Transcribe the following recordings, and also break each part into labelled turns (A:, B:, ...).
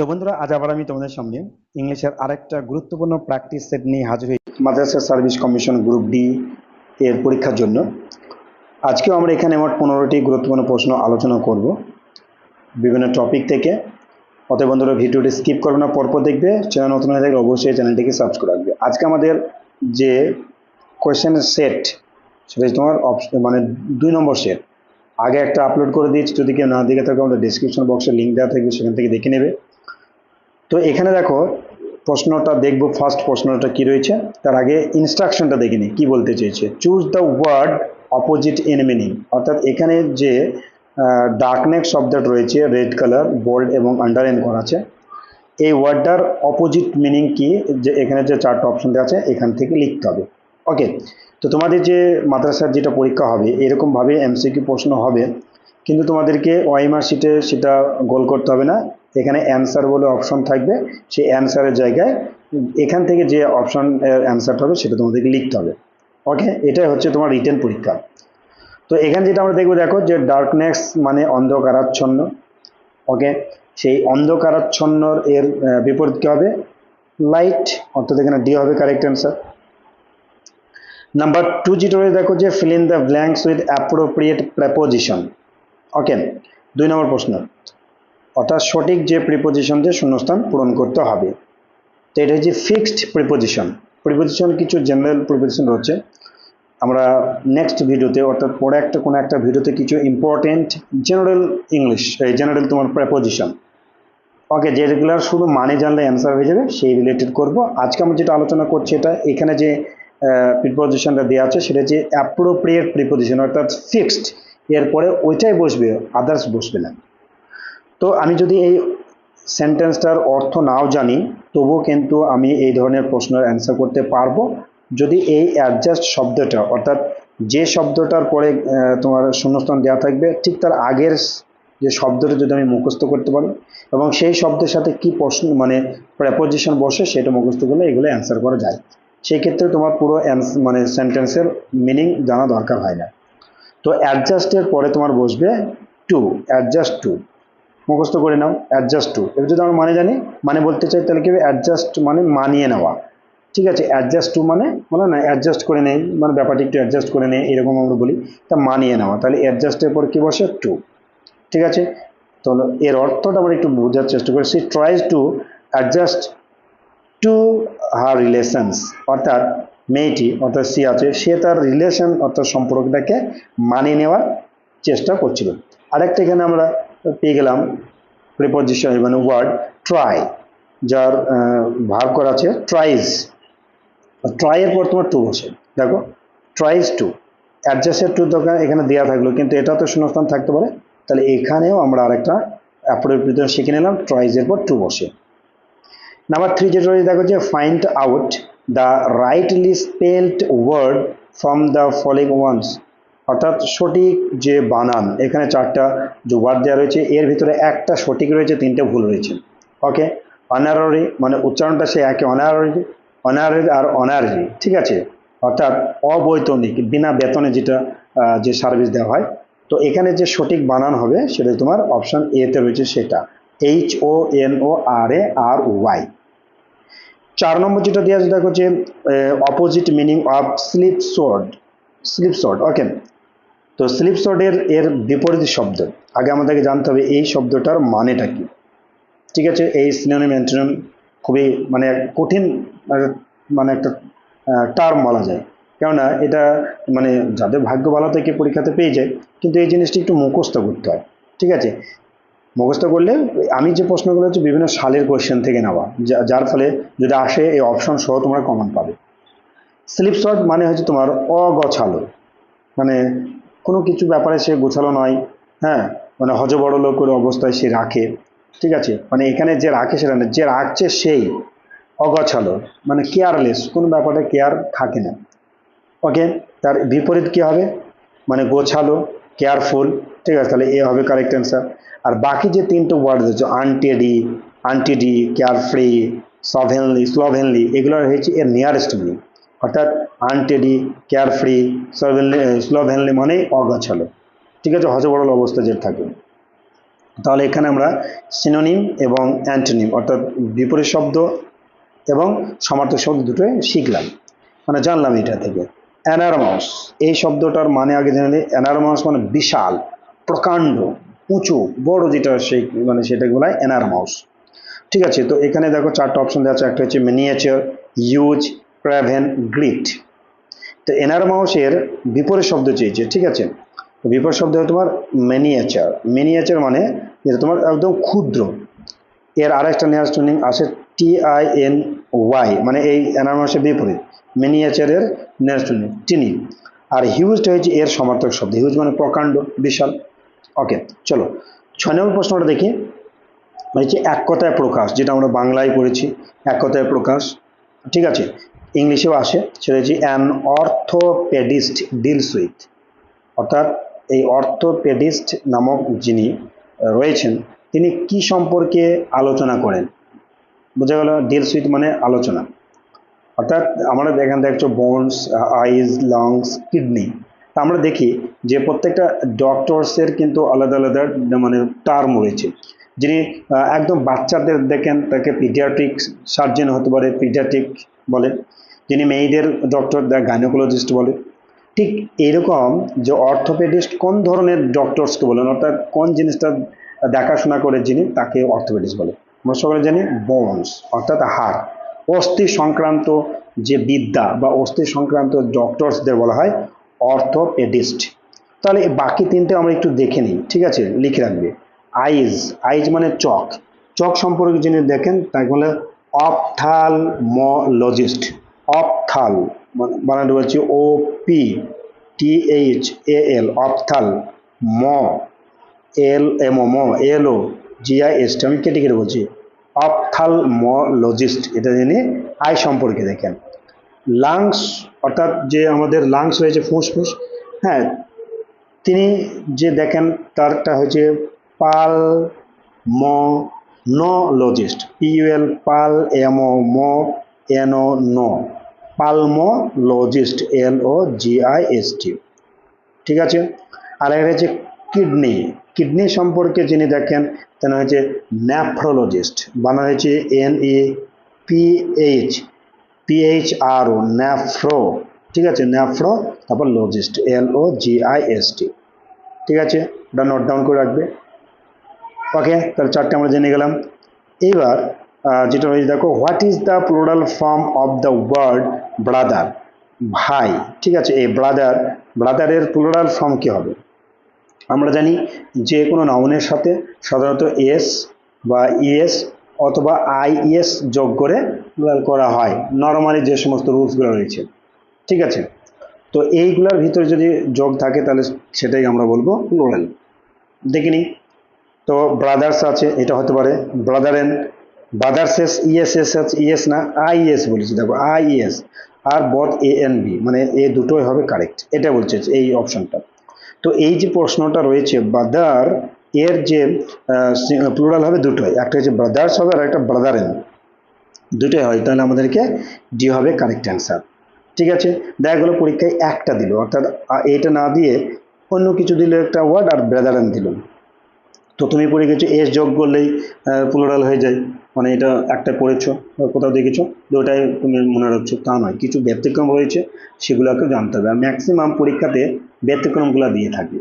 A: তো বন্ধুরা, আজ আবার আমি তোমাদের সামনে ইংলিশের আরেকটা গুরুত্বপূর্ণ প্র্যাকটিস সেট নিয়ে হাজির হই। Madrasa service commission group D এর পরীক্ষার জন্য। আজকেও আমরা এখানে মোট পনেরোটি গুরুত্বপূর্ণ প্রশ্ন আলোচনা করব। বিভিন্ন টপিক থেকে। অতএব বন্ধুরা, ভিডিওটি স্কিপ করবে না, পরপর দেখবে। চ্যানেল নতুন হয়ে থাকলে অবশ্যই চ্যানেলটিকে সাবস্ক্রাইব রাখবে আজকে আমাদের যে কোয়েশ্চেন সেট সেটা তোমার অপশন মানে দুই নম্বর সেট আগে একটা আপলোড করে দিয়েছি। যদি কেউ না দেখে থাকে আমাদের ডিসক্রিপশন বক্সে লিঙ্ক দেওয়া থাকবে, সেখান থেকে দেখে নেবে। তো এখানে দেখো, প্রশ্নটা দেখব ফার্স্ট প্রশ্নটা কি রয়েছে। তার আগে ইনস্ট্রাকশনটা দেখে নিই, কি বলতে চেয়েছে। Choose the word opposite in meaning অর্থাৎ এখানে যে ডার্কনেক শব্দটা রয়েছে রেড কালার বোল্ড এবং আন্ডারলাইন করা আছে। এই ওয়ার্ডটার অপোজিট মিনিং কি? যে এখানে যে চারটা অপশন আছে, এখান থেকে লিখতে হবে। ওকে তো তোমাদের যে মাদ্রাসার যেটা পরীক্ষা হবে, এরকমভাবে এমসিকিউ প্রশ্ন হবে, কিন্তু তোমাদেরকে ওয়াইমার শিটে সেটা গোল করতে হবে না। এখানে অ্যান্সার বলে অপশন থাকবে, সেই অ্যান্সারের জায়গায় এখান থেকে যে অপশন অ্যান্সারটা হবে, সেটা তোমাদেরকে লিখতে হবে। ওকে এটাই হচ্ছে তোমার রিটেন পরীক্ষা। তো এখানে যেটা আমরা দেখব, দেখো যে ডার্কনেস মানে অন্ধকারাচ্ছন্ন। ওকে সেই অন্ধকারাচ্ছন্নর এর বিপরীত কী হবে? লাইট অর্থাৎ এখানে ডি হবে কারেক্ট অ্যান্সার নাম্বার টু রয়েছে, দেখো যে fill in the blanks with appropriate preposition okay দুই নম্বর প্রশ্ন। অর্থাৎ সঠিক যে প্রিপোজিশন দিয়ে শূন্যস্থান পূরণ করতে হবে। তো এটা হচ্ছে ফিক্সড প্রিপোজিশন প্রিপোজিশন কিছু জেনারেল প্রিপোজিশন রয়েছে। আমরা নেক্সট ভিডিওতে অর্থাৎ পরে একটা কোনো একটা ভিডিওতে কিছু ইম্পর্টেন্ট জেনারেল ইংলিশ জেনারেল তোমার প্রেপোজিশন ওকে যে রেগুলার শুধু মানে জানলে অ্যান্সার হয়ে যাবে, সেই রিলেটেড করব। আজকে আমরা যেটা আলোচনা করছি, এটা এখানে যে প্রিপোজিশনটা দেওয়া আছে, সেটা হচ্ছে অ্যাপ্রোপ্রিয়েট প্রিপোজিশন অর্থাৎ ফিক্সড এরপরে ওইটাই বসবে আদার্স বসবে না। তো আমি যদি এই সেন্টেন্সটার অর্থ নাও জানি, তবুও কিন্তু আমি এই ধরনের প্রশ্নের অ্যান্সার করতে পারব। যদি এই অ্যাডজাস্ট শব্দটা, অর্থাৎ যে শব্দটার পরে তোমার শূন্যস্থান দেওয়া থাকবে, ঠিক তার আগের যে শব্দটা যদি আমি মুখস্থ করতে পারি, এবং সেই শব্দের সাথে কি প্রশ্ন মানে প্রেপোজিশন বসে, সেটা মুখস্থ করলে এগুলো অ্যান্সার করা যায়। সেই ক্ষেত্রে তোমার পুরো মানে সেন্টেন্সের মিনিং জানা দরকার হয় না। তো অ্যাডজাস্টের পরে তোমার বসবে টু অ্যাডজাস্ট টু মুখস্থ করে নাও অ্যাডজাস্ট টু এবার যদি আমরা মানে জানি মানে বলতে চাই তাহলে কি অ্যাডজাস্ট মানে মানিয়ে নেওয়া। ঠিক আছে? অ্যাডজাস্ট টু মানে বলে না অ্যাডজাস্ট করে নেই মানে ব্যাপারটি একটু অ্যাডজাস্ট করে নেই, এরকম আমরা বলি। তা মানিয়ে নেওয়া। তাহলে অ্যাডজাস্টের পর কি বসে? টু ঠিক আছে? তো এর অর্থটা আমরা একটু বোঝার চেষ্টা করি। She tries to adjust to her relations অর্থাৎ মেয়েটি অর্থাৎ সি আছে, সে তার রিলেশন অর্থাৎ সম্পর্কটাকে মানিয়ে নেওয়ার চেষ্টা করছিল। আরেকটা এখানে আমরা পেয়ে গেলাম প্রিপোজিশন মানে ওয়ার্ড ট্রাই যার ভাগ করা আছে ট্রাইজ ট্রাইয়ের পর তোমার টু বসে দেখো ট্রাইজ টু অ্যাডজাস্টের টু দোকান এখানে দেওয়া থাকল, কিন্তু এটা তো শূন্যস্থান থাকতে পারে। তাহলে এখানেও আমরা আরেকটা অ্যাপ্রোপ্রিয়েট শিখে নিলাম ট্রাইজের পর টু বসে। নাম্বার থ্রি যেটা রয়েছে, দেখো যে find out the rightly spelled word from the following ones অর্থাৎ সঠিক যে বানান, এখানে চারটা যে ওয়ার্ড দেওয়া রয়েছে, এর ভিতরে একটা সঠিক রয়েছে, তিনটে ভুল রয়েছে। ওকে অনাররি মানে উচ্চারণটা সে একে অনাররি অনাররি আর অনাররি ঠিক আছে? অর্থাৎ অবৈতনিক, বিনা বেতনে যেটা যে সার্ভিস দেওয়া হয়। তো এখানে যে সঠিক বানান হবে, সেটা তোমার অপশন এতে রয়েছে সেটা। H O N O R A R Y চার নম্বর যেটা দেওয়া আছে, দেখো যে opposite meaning of slip sword slip short okay তো স্লিপ সোর্ডের এর বিপরীত শব্দ, আগে আমাদেরকে জানতে হবে এই শব্দটার মানেটা কি? ঠিক আছে? এই সিনোনিম অ্যান্টোনিম খুবই মানে কঠিন মানে একটা টার্ম বলা যায়। কেননা এটা মানে যাদের ভাগ্য ভালো থেকে পরীক্ষাতে পেয়ে যায়, কিন্তু এই জিনিসটি একটু মুখস্থ করতে হয়। ঠিক আছে? মুখস্থ করলে আমি যে প্রশ্নগুলো হচ্ছে বিভিন্ন সালের কোয়েশ্চেন থেকে নেওয়া যার ফলে যদি আসে এই অপশন সহ তোমরা কমন পাবে। স্লিপ শর্ট মানে হচ্ছে তোমার অগছালো। মানে কোনো কিছু ব্যাপারে সে গোছালো নয় হ্যাঁ? মানে হজবড়ল করে অবস্থায় সে রাখে, ঠিক আছে? মানে এখানে যে রাখে সেটা না যে রাখছে সেই অগছালো মানে কেয়ারলেস কোনো ব্যাপারে কেয়ার থাকে না। ওকে তার বিপরীত কি হবে? মানে গোছালো কেয়ারফুল ঠিক আছে? তাহলে এ হবে কারেক্ট অ্যান্সার আর বাকি যে তিনটে ওয়ার্ড রয়েছে আনটেডি আনটিডি কেয়ারফ্রি সভেনলি স্লোভেনলি এগুলো হয়েছে এর নিয়ারেস্ট মিনিং অর্থাৎ আনটেডি কেয়ারফ্রি সভেনলি স্লোভেনলি মানে অগোছালো। ঠিক আছে? হজবড়ল অবস্থা যে থাকে। তাহলে এখানে আমরা সিনোনিম এবং অ্যান্টোনিম অর্থাৎ বিপরীত শব্দ এবং সমার্থক শব্দ দুটোই শিখলাম। মানে জানলাম এটা থেকে। অ্যানারমাউস এই শব্দটার মানে আগে জেনে নিই অ্যানারমাউস মানে বিশাল, প্রকাণ্ড, উঁচু, বড় যেটা সেই মানে সেটাকে বলা হয় অ্যানারমাউস ঠিক আছে, তো এখানে দেখো চারটা অপশন দেওয়া আছে, একটা হচ্ছে মিনিয়েচার ইউজ প্রাভেন গ্রিট তো এনারমাউসের বিপরীত শব্দ চেয়েছে ঠিক আছে? বিপরীত শব্দ হয় তোমার মিনিয়েচার মিনিয়েচার মানে যেটা তোমার একদম ক্ষুদ্র। এর আরেকটা নেয়ার ট্রেনিং আছে টি আই এন ওয়াই মানে এই এনারমাউসের বিপরীত, মিনিয়েচারের নেয়ার ট্রেনিং টিনি। আর হিউজটা হচ্ছে এর সমর্থক শব্দ, হিউজ মানে প্রকাণ্ড, বিশাল। ওকে, চলো, ছয় নম্বর প্রশ্নটা দেখি। হচ্ছে এক কথায় প্রকাশ, যেটা আমরা বাংলায় পড়েছি, এক কথায় প্রকাশ। ঠিক আছে, ইংলিশেও আসে, সেটা হচ্ছে অ্যান অর্থোপেডিস্ট ডিলস উইথ অর্থাৎ এই অর্থোপেডিস্ট নামক যিনি রয়েছেন, তিনি কি সম্পর্কে আলোচনা করেন? বোঝা গেল ডিলস উইথ মানে আলোচনা। অর্থাৎ আমরা এখানে দেখছ বোনস আইজ লাংস কিডনি আমরা দেখি যে প্রত্যেকটা ডক্টরসের কিন্তু আলাদা আলাদা মানে টার্ম রয়েছে। যিনি একদম বাচ্চাদের দেখেন, তাকে পিডিয়াট্রিক সার্জন হতে পারে পিডিয়াট্রিক বলে। যিনি মেয়েদের ডক্টর গাইনোকোলজিস্ট বলে। ঠিক এরকম যে অর্থোপেডিস্ট কোন ধরনের ডক্টরসকে বলেন, অর্থাৎ কোন জিনিসটা দেখাশোনা করে যিনি, তাকে অর্থোপেডিস্ট বলে। আমরা সকলে জানি বোনস অর্থাৎ হাড়। অস্থি সংক্রান্ত যে বিদ্যা বা অস্থি সংক্রান্ত ডক্টরসদের বলা হয় অর্থোপেডিস্ট তাহলে বাকি তিনটে আমরা একটু দেখে নিই, ঠিক আছে? লিখে রাখবে। আইজ আইজ মানে চক চক সম্পর্কে যিনি দেখেন, তাকে বলে অপথাল অপথালমোলজিস্ট অপথাল বানানো হচ্ছে O P T H A এল অপথাল ম এল এম ও ম এল ও জিআই এস টি আমি কেটে কেটে বলছি অপথালমোলজিস্ট এটা যিনি আই সম্পর্কে দেখেন। লাংস অর্থাৎ যে আমাদের লাংস রয়েছে, ফুসফুস হ্যাঁ তিনি যে দেখেন তারটা হচ্ছে পাল ম নোলজিস্ট পিউএল পাল, এম ও ম, N O no pulmonologist L O G I S T. ঠিক আছে? আর একটা হচ্ছে কিডনি। কিডনি সম্পর্কে যিনি দেখেন, তেনা হচ্ছে ন্যাফ্রোলজিস্ট বানা হয়েছে N E P H PH R O nephro ঠিক আছে? ন্যাফ্রো তারপর লজিস্ট এল O G I S T ঠিক আছে? ওটা নোট ডাউন করে রাখবে। ওকে তাহলে চারটে আমরা জেনে গেলাম। এইবার যেটা হয়েছে দেখো what is the plural form of the word brother ভাই। ঠিক আছে? এই ব্রাদার ব্রাদারের প্লোরাল ফর্ম কী হবে? আমরা জানি যে কোনো নাউনের সাথে সাধারণত এস বা ইএস অথবা আইএস যোগ করে করা হয় নর্মালি যে সমস্ত রুলসগুলো রয়েছে। ঠিক আছে? তো এইগুলোর ভিতরে যদি যোগ থাকে, তাহলে সেটাই আমরা বলব প্লোরাল দেখিনি তো ব্রাদার্স আছে, এটা হতে পারে brother and brothers S ES, S আছে ইএস না, আইএস বলেছি। দেখো, আইএস। আর বথ এ এন বি মানে এ দুটোই হবে কারেক্ট এটা বলছে এই অপশনটা তো এই যে প্রশ্নটা রয়েছে ব্রাদার এর যে প্লুরাল হবে দুটোই। একটা হচ্ছে ব্রাদার্স হবে আর একটা ব্রাদার এন দুটোই হয়, তাহলে আমাদেরকে ডি হবে কারেক্ট অ্যান্সার ঠিক আছে? দেখা গেলো, পরীক্ষায় একটা দিল, অর্থাৎ এটা না দিয়ে অন্য কিছু দিল একটা ওয়ার্ড আর ব্রাদারেন দিল। তো তুমি পড়ে গেছো এস যোগ করলেই প্লুরাল হয়ে যায়। মানে এটা একটা পড়েছো বা কোথাও দেখেছ ওটাই তুমি মনে রাখছো, তা নয়। কিছু ব্যতিক্রম রয়েছে, সেগুলোকেও জানতে হবে। আর ম্যাক্সিমাম পরীক্ষাতে ব্যতিক্রমগুলো দিয়ে থাকে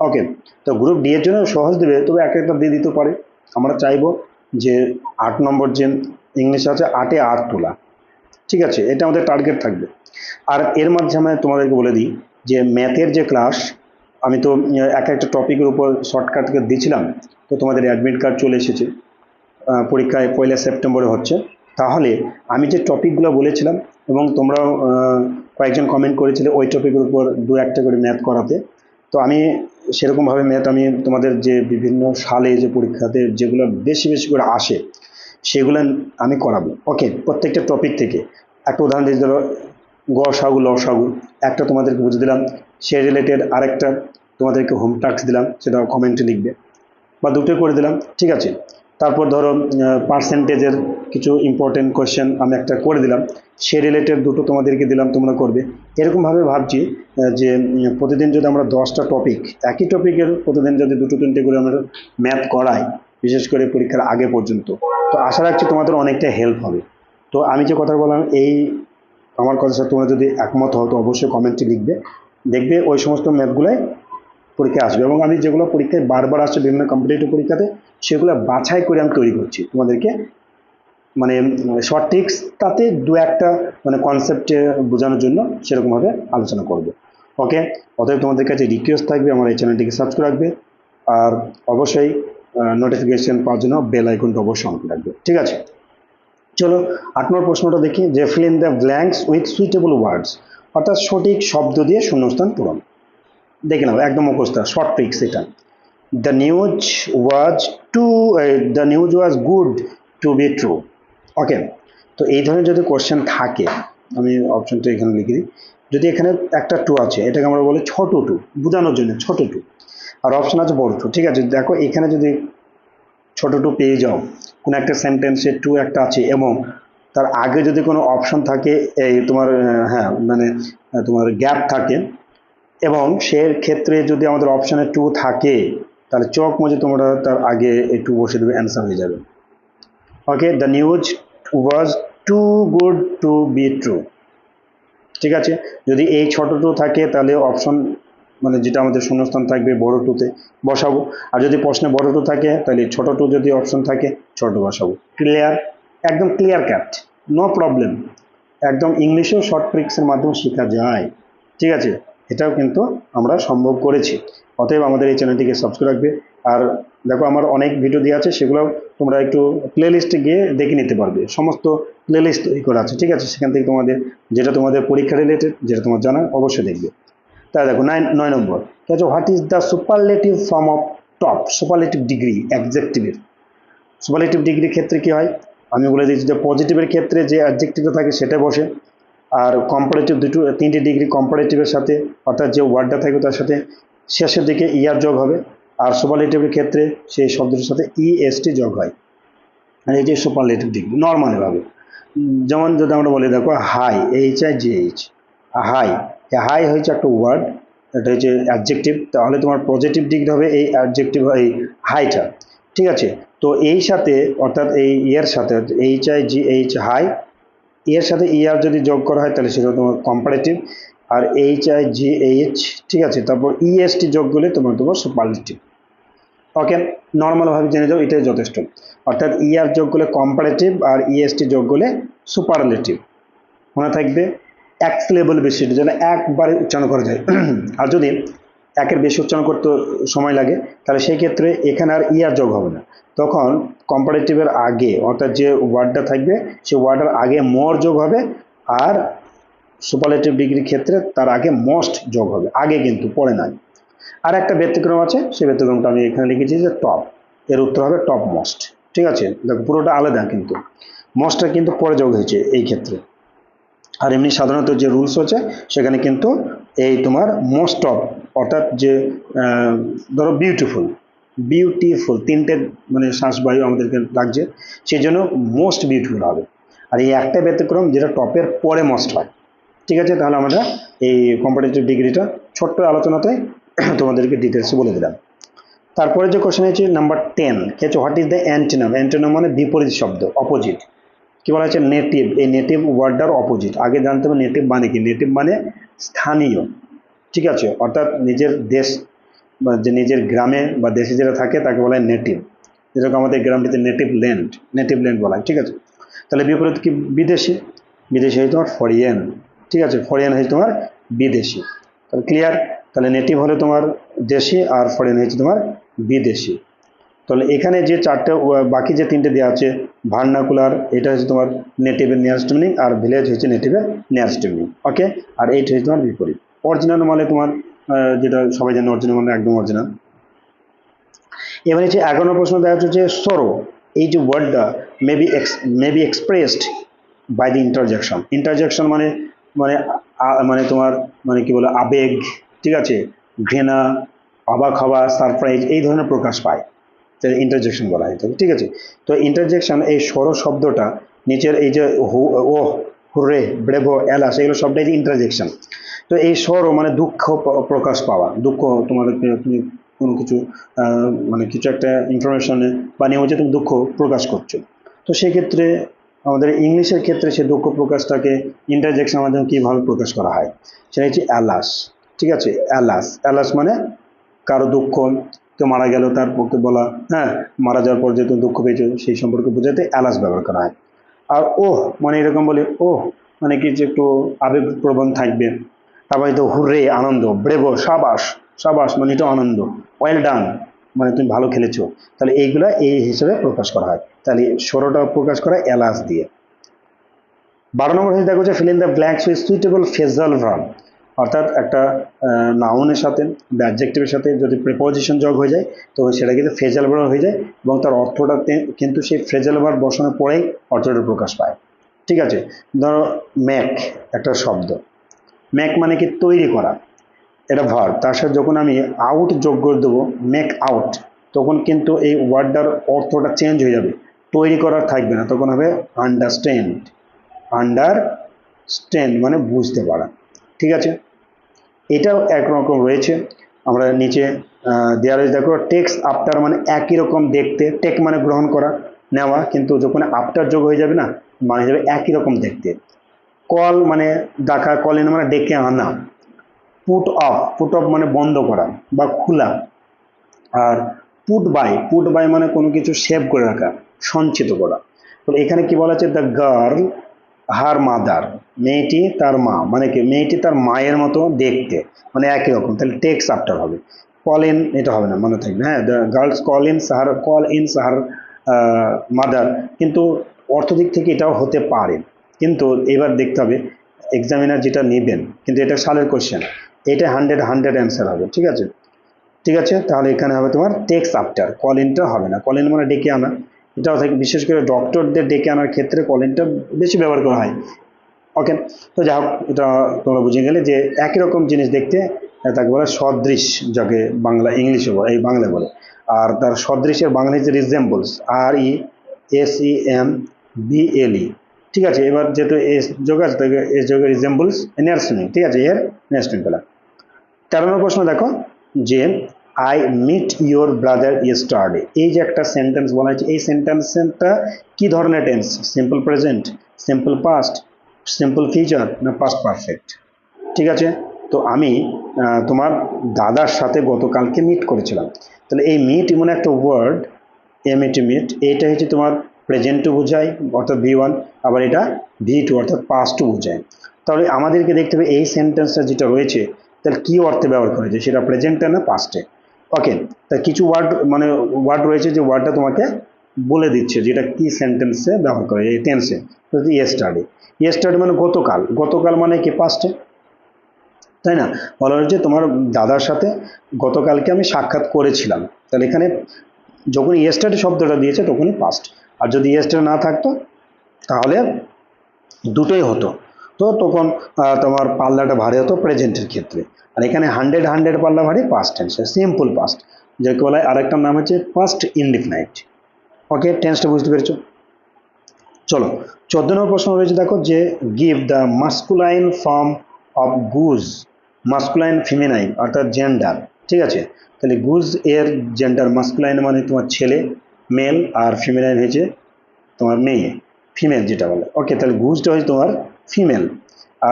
A: ওকে তো গ্রুপ ডি এর জন্য সহজ দেবে, তবে এক একটা দিয়ে দিতে পারে। আমরা চাইব যে আট নম্বর যে ইংলিশ আছে, আটে আট তোলা। ঠিক আছে, এটা আমাদের টার্গেট থাকবে। আর এর মাধ্যমে তোমাদেরকে বলে দিই যে ম্যাথের যে ক্লাস আমি তো এক একটা টপিকের উপর শর্টকাট দিয়েছিলাম, তো তোমাদের অ্যাডমিট কার্ড চলে এসেছে পরীক্ষায় পয়লা সেপ্টেম্বরে হচ্ছে। তাহলে আমি যে টপিকগুলো বলেছিলাম, এবং তোমরাও কয়েকজন কমেন্ট করেছিলে, ওই টপিকের উপর দু একটা করে ম্যাথ করাতে। তো আমি সেরকমভাবে ম্যাথ আমি তোমাদের যে বিভিন্ন সালে যে পরীক্ষাতে যেগুলো বেশি বেশি করে আসে, সেগুলো আমি করাবো। ওকে প্রত্যেকটা টপিক থেকে একটা উদাহরণ দিয়ে ধরো গ সাগু ল সাগু। একটা তোমাদেরকে বুঝে দিলাম, সে রিলেটেড আরেকটা তোমাদেরকে হোম টাস্ক দিলাম সেটা কমেন্টে লিখবে। বা দুটোই করে দিলাম, ঠিক আছে? তারপর ধরো পার্সেন্টেজের কিছু ইম্পর্টেন্ট কোয়েশ্চেন আমি একটা করে দিলাম, সে রিলেটেড দুটো তোমাদেরকে দিলাম, তোমরা করবে। এরকমভাবে ভাবছি যে প্রতিদিন যদি আমরা দশটা টপিক একই টপিকের প্রতিদিন যদি দুটো তিনটে করে আমরা ম্যাথ করাই, বিশেষ করে পরীক্ষার আগে পর্যন্ত, তো আশা রাখছি তোমাদের অনেকটা হেল্প হবে। তো আমি যে কথা বললাম, এই আমার কথার সাথে তোমরা যদি একমত হও, তো অবশ্যই কমেন্টে লিখবে। দেখবে ওই সমস্ত ম্যাথগুলোই পরীক্ষায় আসবে এবং আমি যেগুলো পরীক্ষায় বারবার আসছে বিভিন্ন কম্পিটিটিভ পরীক্ষাতে, সেগুলো বাছাই করে আমি তৈরি করছি। তোমাদেরকে মানে শর্ট ট্রিক্স তাতে দু একটা মানে কনসেপ্টে বোঝানোর জন্য সেরকমভাবে আলোচনা করব। ওকে অতএব তোমাদের কাছে রিকোয়েস্ট থাকবে, আমার এই চ্যানেলটিকে সাবস্ক্রাইব রাখবে আর অবশ্যই নোটিফিকেশন পাওয়ার জন্য বেল আইকনটা অবশ্যই অন রাখবে। ঠিক আছে? চলো আট নম্বর প্রশ্নটা দেখি, যে fill in the blanks with suitable words অর্থাৎ সঠিক শব্দ দিয়ে শূন্যস্থান পূরণ। দেখে নাও, একদম মুখস্থ শর্ট ট্রিক্স এটা। The news was too the news was good to be true okay তো এই ধরনের যদি কোশ্চেন থাকে, আমি অপশনটা এখানে লিখে দিই। যদি এখানে একটা টু আছে, এটাকে আমরা বলি ছোট টু বোঝানোর জন্য ছোট টু আর অপশন আছে বড় টু ঠিক আছে? দেখো, এখানে যদি ছোট টু পেয়ে যাও। কোনো একটা সেন্টেন্সে টু একটা আছে এবং তার আগে যদি কোনো অপশন থাকে, এই তোমার হ্যাঁ মানে তোমার গ্যাপ থাকে এবং সে ক্ষেত্রে যদি আমাদের অপশানে টু থাকে, তাহলে চোখ মুজে তোমরা তার আগে এই টু বসে দেবে অ্যান্সার হয়ে যাবে। Okay the news was too good to be true ঠিক আছে? যদি এই ছোট টু থাকে, তাহলে অপশন মানে যেটা আমাদের শূন্যস্থান থাকবে বড় টুতে বসাবো। আর যদি প্রশ্নে বড় টু থাকে, তাহলে ছোট টু যদি অপশন থাকে, ছোট বসাবো। ক্লিয়ার একদম ক্লিয়ার ক্যাট নো প্রবলেম একদম ইংলিশেও শর্ট ট্রিক্সের মাধ্যমে শেখা যায়। ঠিক আছে? এটাও কিন্তু আমরা সম্ভব করেছি। অতএব আমাদের এই চ্যানেলটিকে সাবস্ক্রাইব রাখবে। আর দেখো আমার অনেক ভিডিও দেওয়া আছে সেগুলো তোমরা একটু প্লে লিস্টে গিয়ে দেখে নিতে পারবে। সমস্ত প্লে লিস্ট তৈরি করা আছে। ঠিক আছে? সেখান থেকে তোমাদের, যেটা তোমাদের পরীক্ষা রিলেটেড যেটা তোমার জানা অবশ্যই দেখবে। তাই দেখো নাইন নয় নম্বর ঠিক আছে what is the superlative form of top superlative degree অ্যাডজেক্টিভের superlative ডিগ্রির ক্ষেত্রে কী হয়? আমি বলে দিচ্ছি যে পজিটিভের ক্ষেত্রে যে অ্যাডজেক্টিভটা থাকে সেটা বসে। আর কম্পারেটিভ দুটো, তিনটে ডিগ্রি কম্পারেটিভের সাথে, অর্থাৎ যে ওয়ার্ডটা থাকবে তার সাথে শেষের দিকে ইয়ার যোগ হবে। আর সুপারলেটিভের ক্ষেত্রে সেই শব্দটির সাথে ইএসটি যোগ হয়। আর এই যে সুপারলেটিভ ডিগ্রি নর্মালিভাবে যেমন যদি আমরা বলি, দেখো high H I G H high high হয়েছে একটা ওয়ার্ড, এটা হচ্ছে অ্যাডজেক্টিভ তাহলে তোমার পজিটিভ ডিগ্রি হবে এই অ্যাডজেক্টিভ এই হাইটা, ঠিক আছে? তো এই সাথে, অর্থাৎ এই ইয়ের সাথে, H I G H high, এর সাথে ইয়ার যদি যোগ করা হয়, তাহলে সেটা তোমার কম্পারেটিভ আর এইচ আই জি এইচ, ঠিক আছে? তারপর ইএসটি যোগ করলে তোমার তোমার সুপারলেটিভ ওকে নর্মালভাবে জেনে যাও, এটাই যথেষ্ট। অর্থাৎ ইয়ার যোগ করলে কম্পারেটিভ আর ইএসটি যোগ করলে সুপারলেটিভ মনে থাকবে? এক লেভেল বেশি যেন একবারে উচ্চারণ করা যায়। আর যদি একের বেশি উচ্চারণ করতে সময় লাগে, তাহলে সেই ক্ষেত্রে এখানে আর ইয়ার যোগ হবে না। তখন কম্পারেটিভের আগে, অর্থাৎ যে ওয়ার্ডটা থাকবে, সেই ওয়ার্ডের আগে মোর যোগ হবে, আর সুপারলেটিভ ডিগ্রির ক্ষেত্রে তার আগে মোস্ট যোগ হবে। আগে কিন্তু, পরে নাই। আর একটা ব্যতিক্রম আছে, সেই ব্যতিক্রমটা আমি এখানে লিখেছি যে টপ এর উত্তর হবে টপ মোস্ট ঠিক আছে? দেখো, পুরোটা আলাদা কিন্তু। মোস্টটা কিন্তু পরে যোগ হয়েছে এই ক্ষেত্রে। আর এমনি সাধারণত যে রুলস হচ্ছে সেখানে কিন্তু এই তোমার মোস্ট অফ অর্থাৎ যে ধরো বিউটিফুল বিউটিফুল তিনটে মানে শ্বাসবায়ু আমাদেরকে লাগছে সেই জন্য মোস্ট বিউটিফুল হবে। আর এই একটা ব্যতিক্রম যেটা টপের পরে মোস্ট হয়। ঠিক আছে? তাহলে আমরা এই কম্পারেটিভ ডিগ্রিটা ছোট্ট আলোচনাতে তোমাদেরকে ডিটেলসে বলে দিলাম। তারপরে যে কোশ্চেন হচ্ছে number ten K what is the antonym antonym মানে বিপরীত শব্দ অপোজিট কি বলা হচ্ছে নেটিভ এই নেটিভ ওয়ার্ডটার অপোজিট আগে জানতে হবে নেটিভ মানে কি? নেটিভ মানে স্থানীয়। ঠিক আছে? অর্থাৎ নিজের দেশ বা যে নিজের গ্রামে বা দেশে যেটা থাকে তাকে বলা হয় নেটিভ যেরকম আমাদের গ্রামটিতে নেটিভ ল্যান্ড নেটিভ ল্যান্ড বলা হয়। ঠিক আছে? তাহলে বিপরীত কি? বিদেশি। বিদেশি হয়ে তোমার ফরিয়ান ঠিক আছে? ফরিয়ান হয়ে তোমার বিদেশি। তাহলে ক্লিয়ার তাহলে নেটিভ হলে তোমার দেশি আর ফরেন হচ্ছে তোমার বিদেশি। তাহলে এখানে যে চারটে, বাকি যে তিনটে দেওয়া আছে ভার্নাকুলার, এটা হচ্ছে তোমার নেটিভের নিয়ারেস্ট মিনিং আর ভিলেজ হচ্ছে নেটিভের নিয়ারেস্ট মিনিং ওকে আর এইটা হচ্ছে তোমার বিপরীত। অরিজিনাল মানে তোমার যেটা সবাই জানে অরিজিনাল মানে একদম অরিজিনাল এবার হচ্ছে এগারো প্রশ্ন দেখা হচ্ছে যে সরো এই যে ওয়ার্ডটা maybe ex maybe expressed by the interjection interjection মানে মানে মানে তোমার মানে কি বলে, আবেগ, ঠিক আছে? ঘৃণা, অবাক হওয়া সারপ্রাইজ এই ধরনের প্রকাশ পায়। ইন্টারজেকশন বলা হয়। ঠিক আছে? তো ইন্টারজেকশন এই স্বর শব্দটা, নিচের এই যে হু, ও, হুরে, ব্রেভো, এলাস, এগুলো সবটাই যে ইন্টারজেকশন তো এই স্বর মানে দুঃখ প্রকাশ পাওয়া। দুঃখ তোমাদেরকে তুমি কোনো কিছু মানে কিছু একটা ইনফরমেশনে বা নিয়মিত তুমি দুঃখ প্রকাশ করছ। তো সেক্ষেত্রে আমাদের ইংলিশের ক্ষেত্রে সে দুঃখ প্রকাশটাকে ইন্টারজেকশন মাধ্যমে কীভাবে প্রকাশ করা হয়? সেটা হচ্ছে অ্যালাস ঠিক আছে? অ্যালাস অ্যালাস মানে কারও দুঃখ কেউ মারা গেল তার পক্ষে বলা হ্যাঁ মারা যাওয়ার পর যে তুমি দুঃখ পেয়েছ, সেই সম্পর্কে বোঝাতে অ্যালাস ব্যবহার করা হয়। আর ওহ মানে এরকম বলে, ওহ মানে কি যে একটু আবেগপ্রবণ থাকবে। তারপরে তো হুররে, আনন্দ ব্রেভো সাবাস সাবাস মানে এটা আনন্দ। ওয়েল ডান মানে তুমি ভালো খেলেছো। তাহলে এইগুলা এই হিসেবে প্রকাশ করা হয়। তাহলে ষোলোটা প্রকাশ করা এলাস দিয়ে। বারো নম্বর হচ্ছে, দেখো যে fill in the with suitable phrasal verb অর্থাৎ একটা নাউনের সাথে অ্যাডজেক্টিভের সাথে যদি প্রিপোজিশন যোগ হয়ে যায়, তো সেটা কিন্তু ফেজাল ভার্ব হয়ে যায় এবং তার অর্থটা কিন্তু সেই ফ্রেজাল ভার্ব বসানোর পরেই অর্থটা প্রকাশ পায়। ঠিক আছে? ধরো, ম্যাক একটা শব্দ। ম্যাক মানে কি? তৈরি করা। এটা ভার্ব তার সাথে যখন আমি আউট যোগ করে দেবো, ম্যাক আউট তখন কিন্তু এই ওয়ার্ডটার অর্থটা চেঞ্জ হয়ে যাবে। তৈরি করা থাকবে না। তখন হবে আন্ডারস্ট্যান্ড আন্ডারস্ট্যান্ড মানে বুঝতে পারা। ঠিক আছে? এটাও একরকম রয়েছে। আমরা নিচে দেওয়া রয়েছে দেখো টেক্স আফটার মানে একই রকম দেখতে। টেক মানে গ্রহণ করা, নেওয়া, কিন্তু যখন আফটার যোগ হয়ে যাবে না মানে যাবে একই রকম দেখতে। কল মানে ডাকা কল ইন মানে ডেকে আনা। পুট অফ পুট অফ মানে বন্ধ করা বা খোলা। আর পুট বাই পুট বাই মানে কোনো কিছু সেভ করে রাখা, সঞ্চিত করা। তো এখানে কি বলা হচ্ছে দ্য গার্ল হার মাদার, মেয়েটি তার মা মানে কি, মেয়েটি তার মায়ের মতো দেখতে মানে একই রকম, তাহলে টেক্স আফটার হবে। কল ইন, এটা হবে না, মনে থাকবে হ্যাঁ দ্য গার্লস কল ইন সাহার কল ইন সাহার মাদার, কিন্তু অর্থ দিক থেকে এটাও হতে পারে। কিন্তু এবার দেখতে হবে এক্সামিনার যেটা নেবেন, কিন্তু এটা সালের কোশ্চেন এটা হান্ড্রেড হান্ড্রেড অ্যান্সার হবে, ঠিক আছে? ঠিক আছে? তাহলে এখানে হবে তোমার টেক্স আফটার কলিনটা হবে না। কলিন মানে ডেকে আনা। এটাও থাকে, বিশেষ করে ডক্টরদের ডেকে আনার ক্ষেত্রে কলিনটা বেশি ব্যবহার করা হয়। ওকে তো যাই হোক, এটা তোমরা বুঝে গেলে যে একই রকম জিনিস দেখতে তাকে বলে সদৃশ যাকে বাংলা ইংলিশে বলে, এই বাংলায় বলে। আর তার সদৃশের বাংলা হচ্ছে resembles R E S E M B L E ঠিক আছে, এবার যেহেতু এস যোগ আছে, তাকে এস যোগে রিজেম্বলস নার্সিং ঠিক আছে, এর নার্সিং পেলা তেরো নম্বর প্রশ্ন দেখো, যে I meet your brother yesterday এই যে একটা সেন্টেন্স বলা হয়েছে, এই সেন্টেন্সটা কি ধরনের tense simple present simple past simple future না পাস্ট পারফেক্ট ঠিক আছে? তো আমি তোমার দাদার সাথে গতকালকে মিট করেছিলাম। তাহলে এই মিট এমন একটা ওয়ার্ড এম এটি মিট এটা হচ্ছে তোমার প্রেজেন্টও বোঝায়, অর্থাৎ ভি ওয়ান আবার এটা ভি টু অর্থাৎ পাস্টও বোঝায়। তাহলে আমাদেরকে দেখতে হবে এই সেন্টেন্সটা যেটা রয়েছে, তাহলে কী অর্থে ব্যবহার করেছে সেটা প্রেজেন্টে না পাস্টে ওকে তা কিছু ওয়ার্ড মানে ওয়ার্ড রয়েছে যে ওয়ার্ডটা তোমাকে বলে দিচ্ছে, যেটা কি সেন্টেন্সে ব্যবহার করে, এই টেন্সে ইয়েস্টারডে ইয়েস্টারডে মানে গতকাল গতকাল মানে কি পাস্টে তাই না? বলা হচ্ছে তোমার দাদার সাথে গতকালকে আমি সাক্ষাৎ করেছিলাম। তাহলে এখানে যখন ইয়েস্টারডে শব্দটা দিয়েছে তখনই পাস্ট আর যদি ইয়েস্টারডে না থাকতো, তাহলে দুটোই হতো। তো তখন তোমার পাল্লাটা ভারী হতো প্রেজেন্টের ক্ষেত্রে। আর এখানে হান্ড্রেড হান্ড্রেড পাল্লা ভারী পাস্ট টেন্স সিম্পল পাস্ট যাকে বলা হয় আরেকটার নাম হচ্ছে পাস্ট ইনডিফিনাইট ওকে টেন্সটা বুঝতে পেরেছ? চলো, চোদ্দ নম্বর প্রশ্ন রয়েছে, দেখো যে give the masculine form of goose masculine feminine অর্থাৎ জেন্ডার ঠিক আছে? তাহলে গুজ এর জেন্ডার মাস্কুলাইন মানে তোমার ছেলে মেল আর ফিমেনাইন হয়েছে তোমার মেয়ে ফিমেল যেটা বলে। ওকে তাহলে গুজটা হচ্ছে তোমার ফিমেল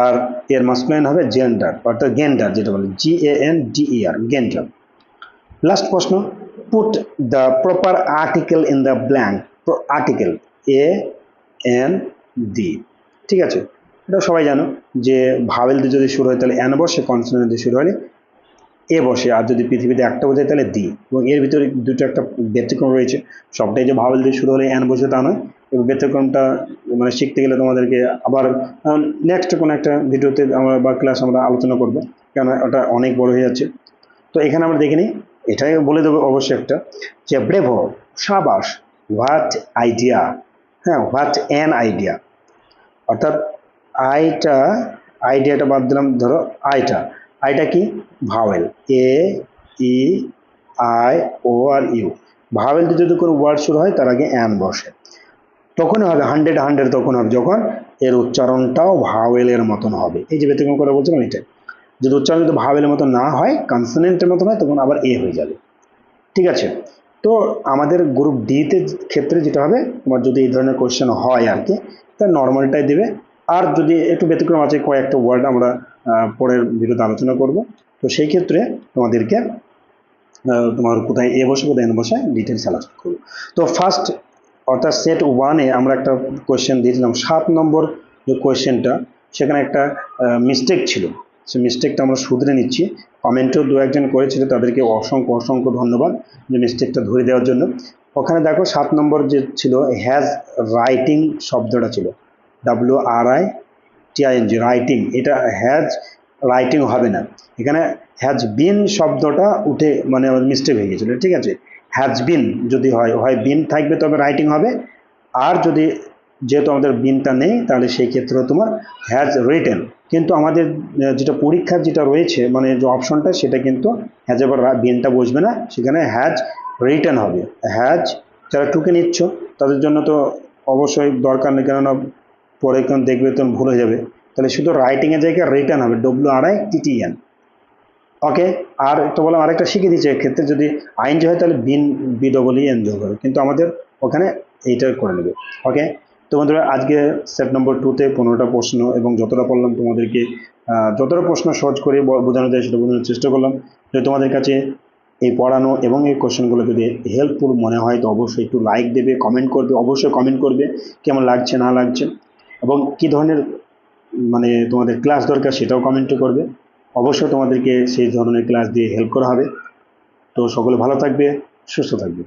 A: আর এর মাস্কুলাইন হবে জেন্ডার অর্থাৎ গেন্ডার যেটা বলে G A N D E R gander last question put the proper article in the blank article a an the ঠিক আছে? এটা সবাই জানো যে ভাবেল দিয়ে যদি শুরু হয় তাহলে এন বসে কনসোনেন্ট দিয়ে শুরু হলে এ বসে, আর যদি পৃথিবীতে একটা বোঝায় তাহলে দি এবং এর ভিতরে দুটো একটা ব্যতিক্রম রয়েছে। সবটাই যে ভাবেল দিয়ে শুরু হলে এন বসে তা নয় ব্যতিক্রমটা মানে শিখতে গেলে তোমাদেরকে আবার নেক্সট কোনো একটা ভিডিওতে আমরা বা ক্লাস আমরা আলোচনা করব কেন ওটা অনেক বড় হয়ে যাচ্ছে। তো এখানে আমরা দেখে নিই, এটাই বলে দেবো অবশ্যই একটা, যে ব্রেভো, সাবাস, হোয়াট আইডিয়া হ্যাঁ হোয়াট অ্যান আইডিয়া। অর্থাৎ আইটা, আইডিয়াটা বাদ দিলাম, ধরো আইটা। আইটা কি? Vowel, A, E, I, O, R U. Vowel যদি কোনো ওয়ার্ড শুরু হয়, তার আগে অ্যান বসে। তখন হবে হান্ড্রেড হান্ড্রেড তখন হবে। যখন এর উচ্চারণটাও ভাওয়েলের মতন হবে। এই যে ব্যতিক্রম কথা বলছিলাম এটাই যদি উচ্চারণ যদি ভাওয়েলের মতো না হয় কনসোনেন্টের মতন হয়, তখন আবার এ হয়ে যাবে। ঠিক আছে? তো আমাদের গ্রুপ ডিতে ক্ষেত্রে যেটা হবে, তোমার যদি এই ধরনের কোয়েশ্চেন হয় আর কি তা নর্মালটাই দেবে। আর যদি একটু ব্যতিক্রম আছে, কয়েকটা ওয়ার্ড আমরা পরের ভিডিওতে আলোচনা করব। তো সেই ক্ষেত্রে তোমাদেরকে তোমার কোথায় এ বসে, কোথায় এন বসে ডিটেলস আলোচনা করব। তো ফার্স্ট অর্থাৎ সেট ওয়ানে আমরা একটা কোয়েশ্চেন দিয়েছিলাম সাত নম্বর যে কোয়েশ্চেনটা সেখানে একটা মিস্টেক ছিল। সেই মিস্টেকটা আমরা শুধরে নিচ্ছি। কমেন্টও দু একজন করেছিল, তাদেরকে অসংখ্য অসংখ্য ধন্যবাদ যে মিস্টেকটা ধরে দেওয়ার জন্য। ওখানে দেখো সাত নম্বর যে ছিল হ্যাজ রাইটিং শব্দটা ছিল। W R I T I N G writing এটা হ্যাজ রাইটিং হবে না। এখানে হ্যাজ বিন শব্দটা উঠে মানে মিস্টেক হয়ে গেছিল। ঠিক আছে? হ্যাজ বিন যদি হয় হয় বিন থাকবে তবে রাইটিং হবে, আর যদি যেহেতু আমাদের বিনটা নেই, তাহলে সেই ক্ষেত্রে তোমার হ্যাজ রিটেন কিন্তু আমাদের যেটা পরীক্ষার যেটা রয়েছে মানে যে অপশনটা সেটা কিন্তু হ্যাজ আবার বিনটা বসবে না, সেখানে হ্যাজ রিটেন হবে। হ্যাজ যারা টুকে নিচ্ছ, তাদের জন্য তো অবশ্যই দরকার নেই, কেননা পরে দেখবে তখন ভুল হয়ে যাবে। তাহলে শুধু রাইটিংয়ের জায়গায় রিটার্ন হবে W R I T T E N okay, আর তো বললাম আরেকটা শিখে দিচ্ছে, এক্ষেত্রে যদি আইন যে হয় তাহলে been B double E N যোগ হবে কিন্তু আমাদের ওখানে এইটা করে নেবে, ওকে? তো বন্ধুরা, আজকে সেট নম্বর টুতে পনেরোটা প্রশ্ন এবং যতটা পড়লাম তোমাদেরকে যতটা প্রশ্ন সহজ করে বোঝানো যায় সেটা বোঝানোর চেষ্টা করলাম। যদি তোমাদের কাছে এই পড়ানো এবং এই কোশ্চেনগুলো যদি হেল্পফুল মনে হয়, তো অবশ্যই একটু লাইক দেবে কমেন্ট করবে, অবশ্যই কমেন্ট করবে, কেমন লাগছে, না লাগছে, এবং কী ধরনের মানে তোমাদের ক্লাস দরকার সেটাও কমেন্ট করবে। অবশ্যই তোমাদেরকে সেই ধরনের ক্লাস দিয়ে হেল্প করা হবে। তো সকলে ভালো থাকবে, সুস্থ থাকবে।